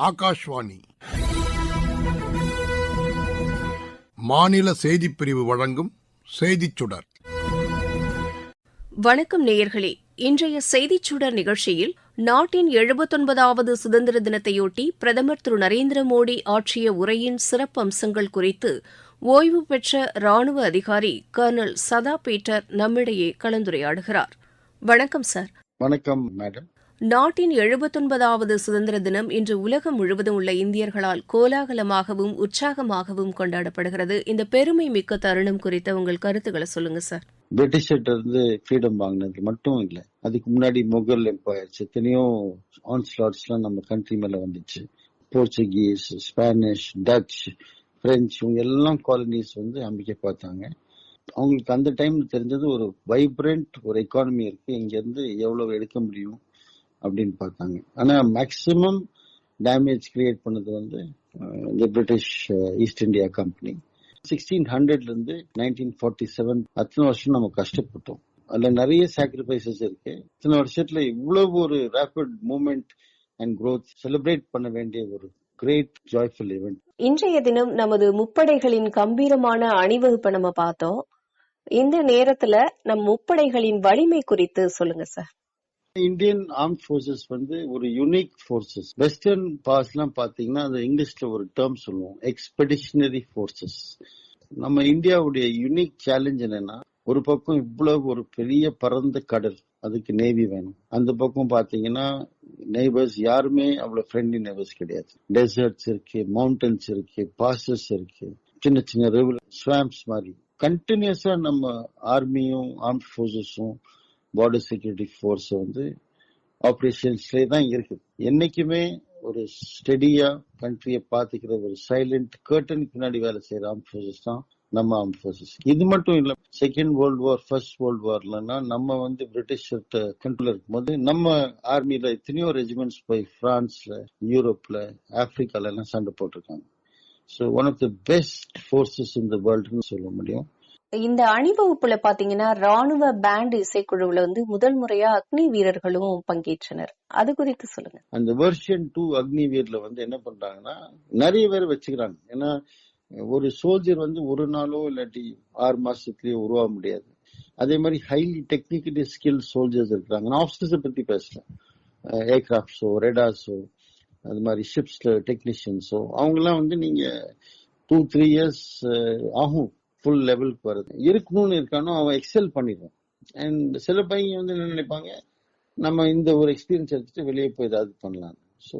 ஆகாஷ்வாணி. மாநில செய்திப் பிரிவு வழங்கும் செய்திச் சுடர். வணக்கம் நேயர்களே. இன்றைய செய்திச் சுடர் நிகழ்ச்சியில் நாட்டின் எழுபத்தொன்பதாவது சுதந்திர தினத்தையொட்டி பிரதமர் திரு நரேந்திர மோடி ஆற்றிய உரையின் சிறப்பம்சங்கள் குறித்து ஓய்வு பெற்ற ராணுவ அதிகாரி கர்னல் சதா பீட்டர் நம்மிடையே கலந்துரையாடுகிறார். வணக்கம் சார். வணக்கம் மேடம். நாட்டின் எழுபத்தொன்பதாவது சுதந்திர தினம் இன்று உலகம் முழுவதும் உள்ள இந்தியர்களால் கோலாகலமாகவும் உற்சாகமாகவும் கொண்டாடப்படுகிறது. இந்த பெருமை மிக்க தருணம் குறித்த உங்கள் கருத்துக்களை சொல்லுங்க சார். பிரிட்டிஷர்கிட்ட இருந்து ஃப்ரீடம் வாங்கினது மட்டும் இல்லை. அதுக்கு முன்னாடி முகல் எம்பையர்ஸ் எத்தனையோ ஆன்ஸ்லாட்ஸ் எல்லாம் நம்ம கண்ட்ரி மேல வந்துச்சு. போர்ச்சுகீஸ் ஸ்பானிஷ் டச் பிரெஞ்சு இவங்க எல்லாம் காலனிஸ் வந்து அமைக்க பார்த்தாங்க. அவங்களுக்கு அந்த டைம் தெரிஞ்சது ஒரு வைப்ரண்ட் ஒரு எக்கானமி இருக்கு. இங்க இருந்து எவ்வளவு எடுக்க முடியும்? அப்படின்னு பார்த்தாங்க. ஆனா மேக்சிமம் டேமேஜ் கிரியேட் பண்ணது வந்து இந்த British East India company sixteen ஹண்ட்ரட்ல இருந்து நைன்டீன் ஃபார்ட்டி செவன் அத்தனை வருஷம் நம்ம கஷ்டப்பட்டோம். அதுல நிறைய சாக்ரிஃபைசஸ் இருக்கு. இத்தனை வருஷத்துல இவ்வளவு ஒரு rapid movement and growth celebrate பண்ண வேண்டிய ஒரு கிரேட் ஜாய்ஃபுல் event. இன்றைய தினம் நமது முப்படைகளின் கம்பீரமான அணிவகுப்பை நம்ம பார்த்தோம். இந்த நேரத்துல நம் முப்படைகளின் வலிமை குறித்து சொல்லுங்க சார் இந்தியன் ஆர்ம் போர்சஸ் வந்து ஒரு யூனிக் ஃபோர்ஸஸ். வெஸ்டர்ன் பாஸ் எல்லாம் பாத்தீங்கன்னா அந்த இங்கிலீஷ்ல ஒரு டேர்ம் சொல்லுவோம் எக்ஸ்பெடிஷனரி ஃபோர்ஸஸ் நம்ம இந்தியாவுடைய யூனிக் சேலஞ்ச் என்னன்னா ஒரு பக்கம் இவ்வளவு ஒரு பெரிய பரந்த கடல் அதுக்கு நேவி வேணும். அந்த பக்கம் பாத்தீங்கன்னா நெய்பர்ஸ் யாருமே அவ்வளவு ஃப்ரெண்ட்லி நெய்பர்ஸ் கிடையாது. டெசர்ட்ஸ் இருக்கு மவுண்டன்ஸ் இருக்கு பாசஸ் இருக்கு சின்ன சின்ன ரிவர் ஸ்வாம்ஸ் மாதிரி. கண்டினியூஸா நம்ம ஆர்மியும் ஆர்ம் போர்சஸும் பார்டர் செக்யூரிட்டி ஃபோர்ஸ் வந்து ஆப்ரேஷன்ஸ்லேயே தான் இருக்குது என்னைக்குமே ஒரு ஸ்டெடியா கண்ட்ரியை பாத்துக்கிற ஒரு சைலண்ட் கர்டன் பின்னாடி வேலை செய்யற ஆர்ம் ஃபோர்ஸஸ் தான் நம்ம ஆர்ம் ஃபோர்ஸஸ் இது மட்டும் இல்ல second world war first world வார்லன்னா நம்ம வந்து பிரிட்டிஷ் கண்ட்ரோல் இருக்கும்போது நம்ம ஆர்மியில எத்தனையோ ரெஜிமெண்ட்ஸ் போய் பிரான்ஸ்ல யூரோப்ல ஆப்பிரிக்கால எல்லாம் சண்டை போட்டிருக்காங்க. So one of the best forces in the வேர்ல்டுன்னு சொல்ல முடியும். இந்த அணிவகுப்புல பாத்தீங்கன்னா ராணுவ பேண்ட் இசைக்குழுவுல வந்து முதல் முறையா அக்னி வீரர்களும் பங்கேற்றனர். அது குறித்து சொல்லுங்க. அந்த வெர்ஷன் டூ அக்னி அக்னிவீர்ல வந்து என்ன பண்றாங்கன்னா நிறைய பேர் வச்சுக்கிறாங்க. ஏன்னா ஒரு சோல்ஜர் வந்து ஒரு நாளோ இல்லாட்டி ஆறு மாசத்துலயோ உருவாக முடியாது. அதே மாதிரி ஹைலி டெக்னிக்கலி ஸ்கில் சோல்ஜர்ஸ் இருக்கிறாங்க நான் ஆஃபீஸர்ஸை பத்தி பேசலாம் ஏர்கிராஃப்ட்ஸோ ரெடாஸோ அது மாதிரி ஷிப்ஸ்ல டெக்னீஷியன்ஸோ அவங்கெல்லாம் வந்து நீங்க டூ த்ரீ இயர்ஸ் ஆகும். ஃபுல் லெவலுக்கு வருது இருக்கணும்னு இருக்கானோ அவன் எக்ஸல் பண்ணிடுவான் அண்ட் சில பையன் வந்து என்ன நினைப்பாங்க நம்ம இந்த ஒரு எக்ஸ்பீரியன்ஸ் எடுத்துட்டு வெளியே போய் ஏதாவது பண்ணலாம் ஸோ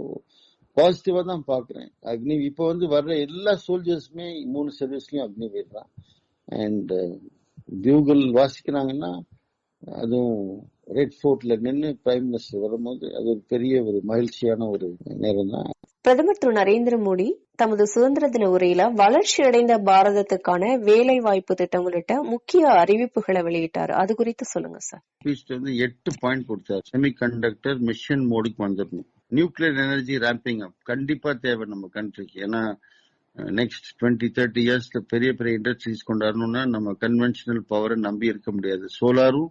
பாசிட்டிவா தான் பாக்குறேன் அக்னி இப்போ வந்து வர்ற எல்லா சோல்ஜர்ஸுமே மூணு சர்வீஸ்லயும் அக்னி விடுறான் அண்ட் பியூகல் வாசிக்கிறாங்கன்னா அதுவும் ரெட் ஃபோர்ட்ல நின்று பிரைம் மினிஸ்டர் வரும்போது அது ஒரு பெரிய ஒரு மகிழ்ச்சியான ஒரு நேரம் தான். பிரதமர் திரு நரேந்திர மோடி தமது சுதந்திர தின உரையில வளர்ச்சி அடைந்த பாரதத்துக்கான வேலை வாய்ப்பு திட்டம் உள்ளிட்ட முக்கிய அறிவிப்புகளை வெளியிட்டார். அது குறித்து சொல்லுங்க சார். வந்து எட்டு பாயிண்ட் கொடுத்தாரு. செமிகண்டக்டர் மிஷன் மோடுக்கு வந்துடணும் நியூக்ளியர் எனர்ஜி ரேம்பிங் அப் கண்டிப்பா தேவை நம்ம கண்ட்ரிக்கு ஏன்னா நெக்ஸ்ட் டுவெண்ட்டி தேர்ட்டி இயர்ஸ்ல பெரிய பெரிய இண்டஸ்ட்ரீஸ் கொண்டாடணும்னா நம்ம கன்வென்ஷனல் பவரை நம்பி இருக்க முடியாது. சோலாரும்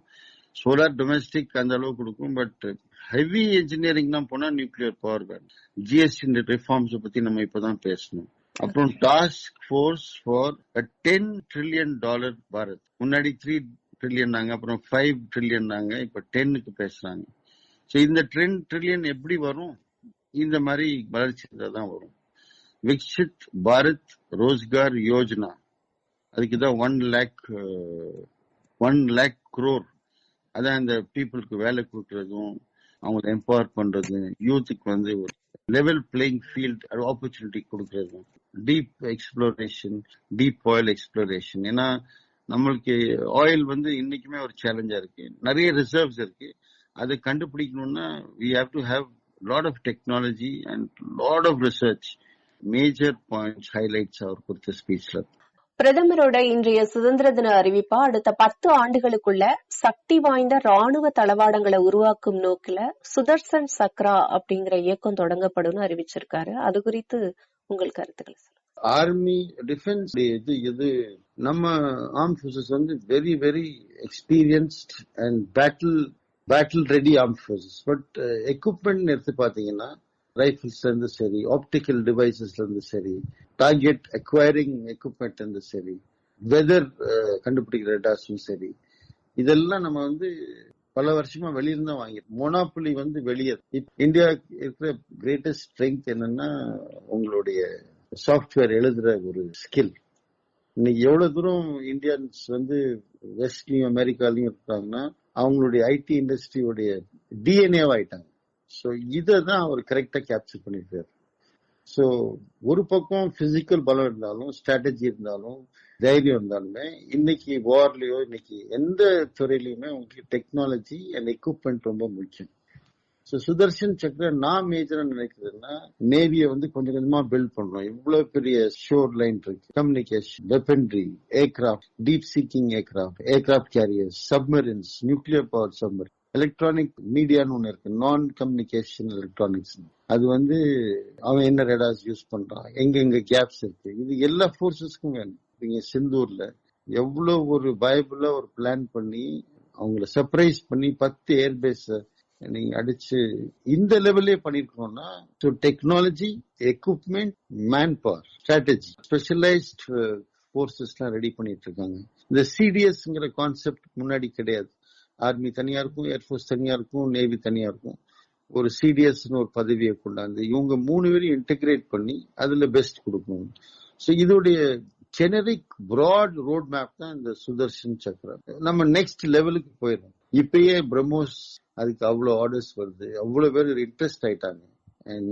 சோலார் டொமெஸ்டிக் அந்த அளவுக்கு கொடுக்கும் பட் ஹெவி இன்ஜினியரிங் தான் போனா நியூக்ளியர் பவர் வேணும் ஜிஎஸ்டி ரிஃபார்ம்ஸ் பத்தி நம்ம இப்பதான் பேசணும். அப்புறம் task force for ten trillion dollar Bharat. முன்னாடி த்ரீ ட்ரில்லியன் நாங்க அப்புறம் ஃபைவ் ட்ரில்லியன் நாங்க இப்ப டென்னுக்கு பேசுறாங்க. ஸோ இந்த டென் ட்ரில்லியன் எப்படி வரும்? இந்த மாதிரி வளர்ச்சி தான் வரும். விக்ஷித் பாரத் ரோஸ்கார் யோஜனா அதுக்கு தான் ஒன் லேக் ஒன் லேக் குரோர் அதான் இந்த பீப்புளுக்கு வேலை கொடுக்கறதும் அவங்களை எம்பவர் பண்றது யூத்துக்கு வந்து ஒரு லெவல் பிளேயிங் ஃபீல்ட் ஆப்பர்ச்சுனிட்டி கொடுக்கறது. Deep exploration deep oil exploration ஏன்னா நம்மளுக்கு ஆயில் வந்து இன்னைக்குமே ஒரு சேலஞ்சா இருக்கு. நிறைய ரிசர்வ்ஸ் இருக்கு. அதை கண்டுபிடிக்கணும்னா we have to have lot of technology and lot of research major points highlights அவர் கொடுத்த ஸ்பீச்ல பிரதமரோட இன்றைய சுதந்திர தின அறிவிப்பா அடுத்த பத்து ஆண்டுகளுக்குள்ள சக்தி வாய்ந்த ராணுவ தளவாடங்களை உருவாக்கும் நோக்கில சுதர்சன் சக்ரா அப்படிங்கிற இயக்கம் தொடங்கப்படும்னு அறிவிச்சிருக்காரு. அது குறித்து உங்கள் கருத்துக்களை ஆர்மி டிஃபென்ஸ் இது இது நம்ம ஆர்ம் ஃபோர்ஸஸ் வந்து very very experienced and battle battle ready arm forces but equipment எடுத்து பாத்தீங்கன்னா ரைஃபிள்ஸ்ல இருந்து சரி ஆப்டிக்கல் டிவைசஸ்ல இருந்து சரி டார்கெட் அக்வயரிங் எக்யூப்மெண்ட் இருந்து சரி வெதர் கண்டுபிடிக்கிற டேட்டாஸும் சரி. இதெல்லாம் நம்ம வந்து பல வருஷமா வெளியில தான் வாங்கி மொனாப்புலி வந்து வெளியே. இந்தியா இருக்கிற கிரேட்டஸ்ட் ஸ்ட்ரென்த் என்னன்னா உங்களுடைய சாஃப்ட்வேர் எழுதுற ஒரு ஸ்கில் இன்னைக்கு எவ்வளவு தூரம் இந்தியன்ஸ் வந்து வெஸ்ட்லயும் அமெரிக்காலையும் இருக்காங்கன்னா அவங்களுடைய ஐடி இண்டஸ்ட்ரியோடைய டிஎன்ஏவா ஆயிட்டாங்க ஸோ இதை தான் அவர் கரெக்டா கேப்சர் பண்ணிருக்காரு ஸோ ஒரு பக்கம் பிசிக்கல் பலம் இருந்தாலும் ஸ்ட்ராட்டஜி இருந்தாலும் தைரியம் இருந்தாலுமே இன்னைக்கு வார்லயோ இன்னைக்கு எந்த துறையிலயுமே உங்களுக்கு டெக்னாலஜி அண்ட் எக்யூப்மெண்ட் ரொம்ப முக்கியம். ஸோ சுதர்ஷன் சக்கர நான் மேஜரா நினைக்கிறேன்னா நேவியை வந்து கொஞ்சம் கொஞ்சமா பில்ட் பண்ணணும். இவ்வளவு பெரிய ஷோர் லைன் இருக்கு. Communication weaponry aircraft deep seeking aircraft aircraft carriers submarines nuclear power submarine electronic மீடியான்னு ஒன்று இருக்கு. நான் கம்யூனிகேஷன் எலக்ட்ரானிக்ஸ் அது வந்து அவன் என்ன ரேடார்ஸ் யூஸ் பண்றான்? எங்க எங்க கேப்ஸ் இருக்கு? இது எல்லா போர்சஸ்க்கும் வேணும். நீங்க சிந்தூர்ல எவ்வளோ ஒரு பயபுள்ள ஒரு பிளான் பண்ணி அவங்கள சர்ப்ரைஸ் பண்ணி பத்து ஏர்பேஸ் நீங்க அடிச்சு இந்த லெவல்லே பண்ணிருக்கோம்னா so technology equipment man power strategy specialised ஃபோர்ஸஸ்லாம் ready பண்ணிட்டு இருக்காங்க. இந்த சிடிஎஸ்ங்கிற கான்செப்ட் முன்னாடி கிடையாது. ஆர்மி தனியா இருக்கும் ஏர்ஃபோர்ஸ் தனியா இருக்கும் நேவி தனியா இருக்கும். ஒரு சிடிஎஸ்னு ஒரு பதவியை கொண்டாந்து இவங்க மூணு பேரையும் இன்டெகிரேட் பண்ணி அதுல பெஸ்ட் கொடுக்கணும் ஸோ இதோடைய ஜெனரிக் ப்ராட் ரோட் மேப் தான் இந்த சுதர்ஷன் சக்கரம் நம்ம நெக்ஸ்ட் லெவலுக்கு போயிடும் இப்பயே பிரம்மோஸ் அதுக்கு அவ்வளவு ஆர்டர்ஸ் வருது அவ்வளவு பேர் இன்ட்ரெஸ்ட் ஆயிட்டாங்க.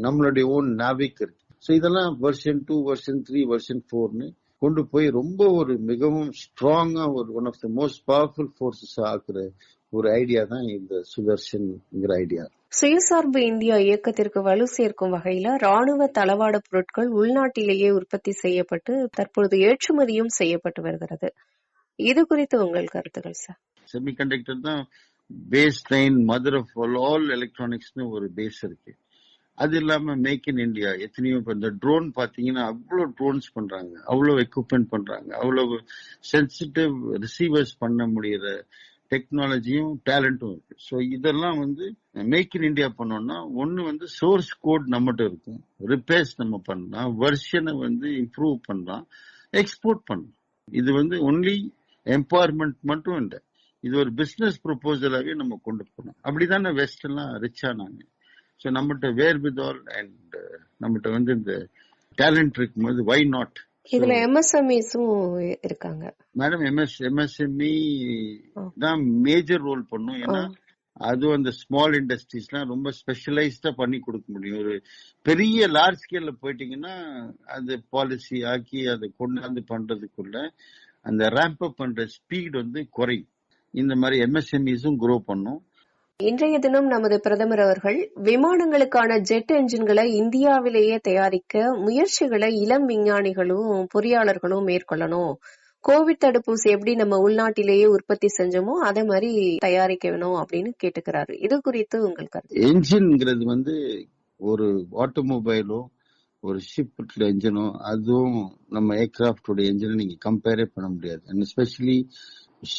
நம்மளுடைய ஓன் நாவிக் இருக்கு. ஸோ இதெல்லாம் version two version three version ஃபோர்னு கொண்டு போய் ரொம்ப ஒரு மிகவும் ஸ்ட்ராங்கா ஒரு one of the most powerful forces ஆக்குற ஒரு ஐடியா தான் இந்த சுதர்ஷன்ங்கிற ஐடியா சுயசார்பு இந்தியா இயக்கத்திற்கு வலு சேர்க்கும் வகையில ராணுவ தளவாட பொருட்கள் உள்நாட்டிலேயே உற்பத்தி செய்யப்பட்டு தற்பொழுது ஏற்றுமதியும் செய்யப்பட்டு வருகிறது. இது குறித்து உங்கள் கருத்துக்கள் சார் செமிகண்டக்டர் தான் base line mother of all எலக்ட்ரானிக்ஸ்னு ஒரு பேஸ் இருக்கு. அது இல்லாம மேக் இன் இந்தியா எத்தனையோ இப்ப இந்த ட்ரோன் பாத்தீங்கன்னா அவ்வளவு ட்ரோன்ஸ் பண்றாங்க. அவ்வளவு எக்யூப்மெண்ட் பண்றாங்க. அவ்வளவு சென்சிட்டிவ் ரிசீவர்ஸ் பண்ண முடியற டெக்னாலஜியும் டேலண்டும் இருக்கு. ஸோ இதெல்லாம் வந்து மேக் இன் இந்தியா பண்ணோம்னா ஒன்னு வந்து சோர்ஸ் கோட் நம்மகிட்ட இருக்கும். ரிப்பேர்ஸ் நம்ம பண்ணலாம். வெர்ஷனை வந்து இம்ப்ரூவ் பண்ணலாம். எக்ஸ்போர்ட் பண்ணலாம். இது வந்து ஒன்லி எம்பவர்மெண்ட் மட்டும் இல்லை. இது ஒரு பிசினஸ் ப்ரொபோசலாகவே நம்ம கொண்டு போகணும். அப்படிதானே வெஸ்ட் எல்லாம் ரிச் ஆனாங்க. ஸோ நம்மகிட்ட வேர் வித் ஆல் அண்ட் நம்மகிட்ட வந்து இந்த டேலண்ட் இருக்கும்போது வை நாட் இதுல எம்எஸ்எம்இஸும் இருக்காங்க. Madam M S MSME. தான் மேஜர் ரோல் பண்ணும். ஏன்னா. அதுவும் அந்த ஸ்மால் இண்டஸ்ட்ரீஸ்லாம் ரொம்ப ஸ்பெஷலைஸ்டா பண்ணி கொடுக்க முடியும். ஒரு பெரிய லார்ஜ் ஸ்கேல்ல போயிட்டீங்கன்னா அது பாலிசி ஆக்கி அதை கொண்டாந்து பண்றதுக்குள்ள அந்த ரேம்ப் அப் பண்ற ஸ்பீட் வந்து குறையும். இந்த மாதிரி எம்எஸ்எம்இஸும் grow பண்ணும். இன்றைய தினம் நமது பிரதமர் அவர்கள் விமானங்களுக்கான ஜெட் என்ஜின்களை இந்தியாவிலேயே தயாரிக்க முயற்சிகளை இளம் விஞ்ஞானிகளும் பொறியாளர்களும் மேற்கொள்ளணும். கோவிட் தடுப்பூசி எப்படி நம்ம உள்நாட்டிலேயே உற்பத்தி செஞ்சோமோ அதே மாதிரி தயாரிக்க வேணும் அப்படின்னு கேட்டுக்கிறாரு. இது குறித்து உங்களுக்கு என்ஜின்ங்கிறது வந்து ஒரு ஆட்டோமொபைலும் ஒரு ஷிப் என்ஜினோ அதுவும் நம்ம ஏர்கிராஃப்டோட என்ஜினை நீங்க கம்பேரே பண்ண முடியாது. And especially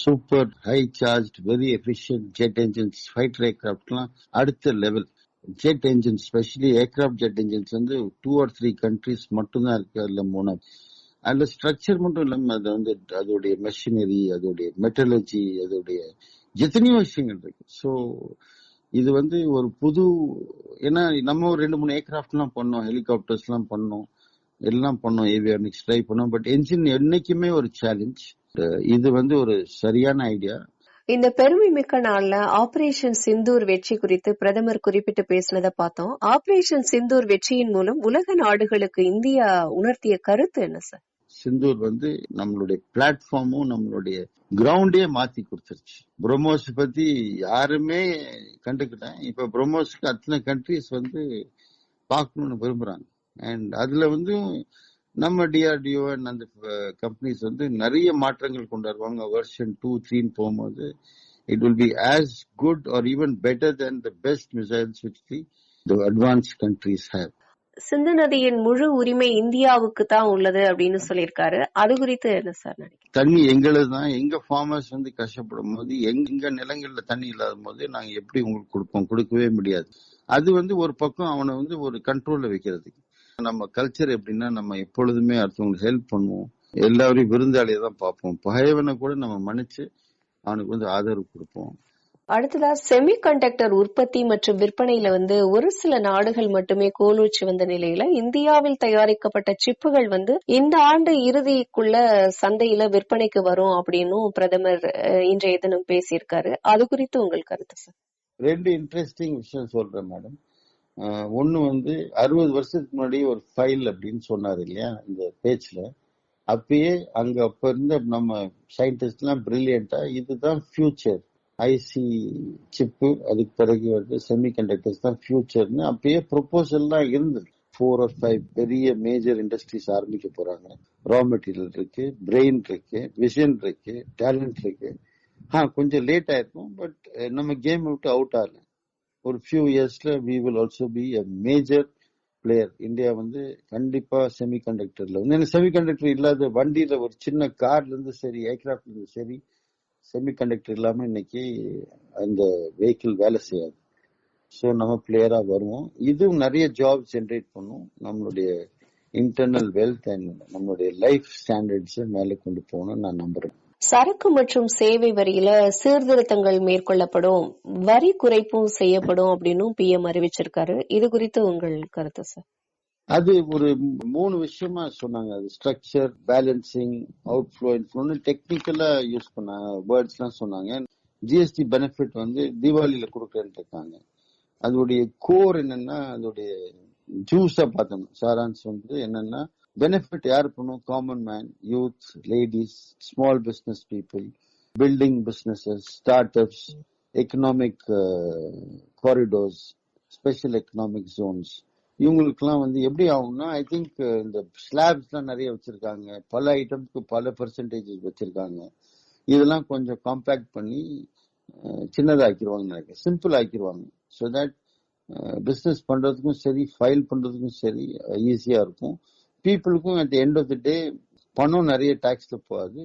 super high charge very efficient jet engines fighter ஏர்கிராஃப்ட்லாம் அடுத்த level jet engine specially aircraft jet engines வந்து டூ ஆர் த்ரீ கண்ட்ரிஸ் மட்டும்தான் இருக்கு அதுல மூணு. அதுல ஸ்ட்ரக்சர் மட்டும் இல்லாம அது வந்து அதோடைய மெஷினரி அதோடைய மெட்டலஜி அதோடைய எத்தனையோ விஷயங்கள் இருக்கு. ஸோ இது வந்து ஒரு புது ஏன்னா நம்ம ஒரு ரெண்டு மூணு ஏர்கிராஃப்ட்லாம் பண்ணோம் ஹெலிகாப்டர்ஸ்லாம் பண்ணோம் எல்லாம் பண்ணோம் ஏவியானிக்ஸ் ட்ரை பண்ணோம் பட் என்ஜின் என்னைக்குமே ஒரு சேலஞ்ச் இது வந்து ஒரு சரியான ஐடியா இந்த பெருமை மிக்க நாள்ல ஆபரேஷன் சிந்தூர் வெற்றி குறித்து பிரதமர் குறிப்பிட்டு பேசினதை பார்த்தோம். ஆபரேஷன் சிந்தூர் வெற்றியின் மூலம் உலக நாடுகளுக்கு இந்தியா உணர்த்திய கருத்து என்ன சார் சிந்தூர் வந்து நம்மளுடைய பிளாட்ஃபார்மும் நம்மளுடைய கிரவுண்டே மாத்தி கொடுத்துருச்சு. பிரம்மோஸ் பத்தி யாருமே கண்டுக்கிட்டேன் இப்ப பிரம்மோஸ்க்கு அத்தனை கண்ட்ரிஸ் வந்து பார்க்கணும்னு விரும்புறாங்க. அண்ட் அதுல வந்து நம்ம டிஆர்டிஓ அண்ட் அந்த கம்பெனிஸ் வந்து நிறைய மாற்றங்கள் கொண்டு வருவாங்க. வெர்ஷன் டூ த்ரீன்னு போகும்போது it will be as good or even better then the best missiles which the advance countries have Sindhu நதியின் முழு உரிமை இந்தியாவுக்கு தான் உள்ளது அப்படின்னு சொல்லியிருக்காரு. அது குறித்து என்ன சார் தண்ணி எங்களது தான். எங்க ஃபார்மர்ஸ் வந்து கஷ்டப்படும் போது எங்க எங்க நிலங்கள்ல தண்ணி இல்லாத போது நாங்க எப்படி உங்களுக்கு கொடுப்போம்? கொடுக்கவே முடியாது. அது வந்து ஒரு பக்கம் அவனை வந்து ஒரு கண்ட்ரோல்ல வைக்கிறதுக்கு நம்ம கல்ச்சர் எப்படின்னா நம்ம எப்பொழுதுமே அடுத்தவங்களுக்கு ஹெல்ப் பண்ணுவோம். எல்லாரையும் விருந்தாளியை தான் பார்ப்போம். பகைவனை கூட நம்ம மன்னிச்சு அவனுக்கு வந்து ஆதரவு கொடுப்போம். அடுத்ததா செமிகண்டக்டர் உற்பத்தி மற்றும் விற்பனையில வந்து ஒரு சில நாடுகள் மட்டுமே கோலூச்சி வந்த நிலையில இந்தியாவில் தயாரிக்கப்பட்ட சிப்புகள் வந்து இந்த ஆண்டு இறுதிக்குள்ள சந்தையில விற்பனைக்கு வரும் அப்படின்னும் பிரதமர் இன்றைய தினம் பேசியிருக்காரு. அது குறித்து உங்கள் கருத்து சார் ரெண்டு இன்ட்ரெஸ்டிங் விஷயம் சொல்றேன் மேடம் ஒன்னு வந்து அறுபது வருஷத்துக்கு முன்னாடி ஒரு ஃபைல் அப்படின்னு சொன்னார் இல்லையா இந்த பேச்சுல. அப்பயே அங்க அப்ப இருந்த நம்ம சயின்டிஸ்ட் எல்லாம் பிரில்லியண்டா இதுதான் ஃபியூச்சர் ஐசி சிப்பு அதுக்கு பிறகு வந்து செமி கண்டக்டர்ஸ் தான் ஃபியூச்சர்னு அப்பயே ப்ரொபோசல்லாம் இருந்தது. ஃபோர் ஆர் ஃபைவ் பெரிய மேஜர் இண்டஸ்ட்ரீஸ் ஆரம்பிக்க போறாங்க. ரா மெட்டீரியல் இருக்கு பிரெயின் இருக்கு விஷன் இருக்கு டேலண்ட் இருக்கு. ஆ கொஞ்சம் லேட் ஆயிருக்கும் பட் eh, நம்ம கேம் விட்டு அவுட் ஆகல. ஒரு ஃபியூ இயர்ஸ்ல we will also be a major player India வந்து கண்டிப்பா செமி கண்டக்டர்ல வந்து செமி கண்டக்டர் இல்லாத வண்டியில ஒரு சின்ன கார்ல இருந்து சரி ஏர்கிராஃப்ட்ல இருந்து சரி செமிகண்டக்டர் இல்லாமல் இல்லாம இன்னைக்கு அந்த வெஹிக்கிள் வேலை செய்யாது. ஸோ நம்ம பிளேயரா வருவோம். இதுவும் நிறைய ஜாப் ஜென்ரேட் பண்ணும். நம்மளுடைய இன்டர்னல் வெல்த் அண்ட் நம்மளுடைய லைஃப் ஸ்டாண்டர்ட்ஸ் மேலே கொண்டு போகணும்னு நான் நம்புறேன். சரக்கு மற்றும் சேவை வரியில சீர்திருத்தங்கள் மேற்கொள்ளப்படும். வரி குறைப்பும் செய்யப்படும் அப்படின்னு பிஎம் அறிவிச்சிருக்காரு. இது குறித்து உங்கள் கருத்து சார் அது ஒரு மூணு விஷயமா சொன்னாங்க. அது ஸ்ட்ரக்சர் பேலன்சிங் அவுட் ஃப்ளோ இன்ஃப்ளோன்னு டெக்னிக்கலா யூஸ் பண்ணாங்க. வேர்ட்ஸ் எல்லாம் சொன்னாங்க. ஜிஎஸ்டி பெனிஃபிட் வந்து தீபாவளியில கொடுக்குறேன்ட்டு இருக்காங்க அதோடைய கோர் என்னன்னா அதோடைய ஜூஸா பார்த்தோம். சாரான்ஸ் வந்து என்னன்னா பெனிஃபிட் யார் பண்ணும்? Common man youth ladies small business people building businesses start ups economic corridors special economic zones இவங்களுக்குலாம் வந்து எப்படி ஆகும்னா ஐ திங்க் இந்த ஸ்லாப்ஸ்லாம் நிறைய வச்சிருக்காங்க. பல ஐட்டம்ஸ்க்கு பல பெர்சன்டேஜ் வச்சிருக்காங்க. இதெல்லாம் கொஞ்சம் காம்பேக்ட் பண்ணி சின்னதாக்கிடுவாங்க நினைக்கிறேன். சிம்பிள் ஆக்கிடுவாங்க ஸோ தட் பிஸ்னஸ் பண்றதுக்கும் சரி ஃபைல் பண்றதுக்கும் சரி ஈஸியா இருக்கும். பீப்புளுக்கும் at end of the day பணம் நிறைய டேக்ஸ்ல போகாது.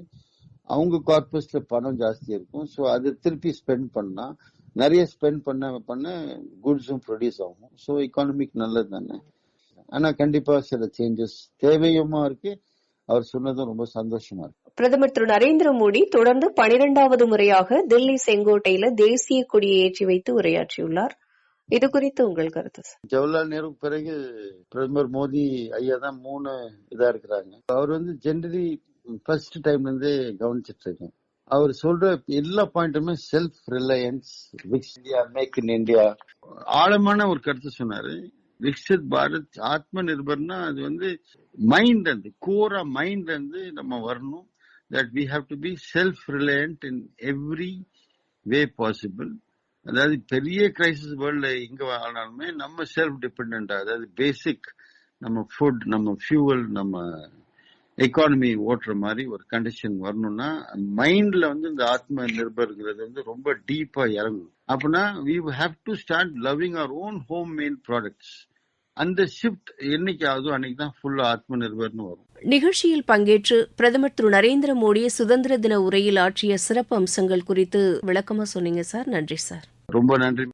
அவங்க கார்பஸ்ல பணம் ஜாஸ்தி இருக்கும். ஸோ அதை திருப்பி ஸ்பெண்ட் பண்ணா நிறைய ஸ்பெண்ட் பண்ண பண்ண குட்ஸும் ப்ரொடியூஸ் ஆகும். ஸோ எக்கானமிக் நல்லது தானே? ஆனா கண்டிப்பா சில சேஞ்சஸ் தேவையுமா இருக்கு? அவர் சொன்னதும் ரொம்ப சந்தோஷமா இருக்கு. பிரதமர் திரு நரேந்திர மோடி தொடர்ந்து பனிரெண்டாவது முறையாக தில்லி செங்கோட்டையில தேசிய கொடியை ஏற்றி வைத்து உரையாற்றியுள்ளார். இது குறித்து உங்கள் கருத்து? ஜவஹர்லால் நேரு பிறகு பிரதமர் மோடி ஐயா தான் மூணு இதா இருக்கிறாங்க. அவர் வந்து ஜெனரலி ஃபர்ஸ்ட் டைம்ல இருந்தே கவனிச்சிட்டு இருக்கேன் அவர் சொல்ற எல்லா பாயிண்ட்டுமே செல்ஃப் ரிலையன்ஸ் விக்ஸ் இந்தியா மேக் இன் இந்தியா ஆழமான ஒரு கருத்து சொன்னாரு. விக்சித் பாரத் ஆத்ம நிர்பர்னா அது வந்து மைண்ட் இருந்து கோரா மைண்ட் இருந்து நம்ம வரணும். That we have to be self reliant in every way possible அதாவது பெரிய கிரைசிஸ் வேர்ல்ட்ல எங்க ஆனாலுமே நம்ம செல்ஃப் டிபெண்டா அதாவது பேசிக் நம்ம ஃபுட் நம்ம ஃபியூவல் நம்ம எக்கானமி ஓட்டுற மாதிரி ஒரு கண்டிஷன் வரணும்னா மைண்ட்ல வந்து இந்த ஆத்ம நிர்பர்ங்கிறது வந்து ரொம்ப டீப்பா இறங்கணும். அப்படின்னா we have to start loving our own home made products அந்த ஷிஃப்ட் என்னைக்கு ஆகுதோ அன்னைக்கு தான் ஃபுல்லா ஆத்ம நிர்பர்னு வரும். நிகழ்ச்சியில் பங்கேற்று பிரதமர் திரு நரேந்திர மோடி சுதந்திர தின உரையில் ஆற்றிய சிறப்பு அம்சங்கள் குறித்து விளக்கமா சொன்னீங்க சார். நன்றி சார். ரொம்ப நன்றி.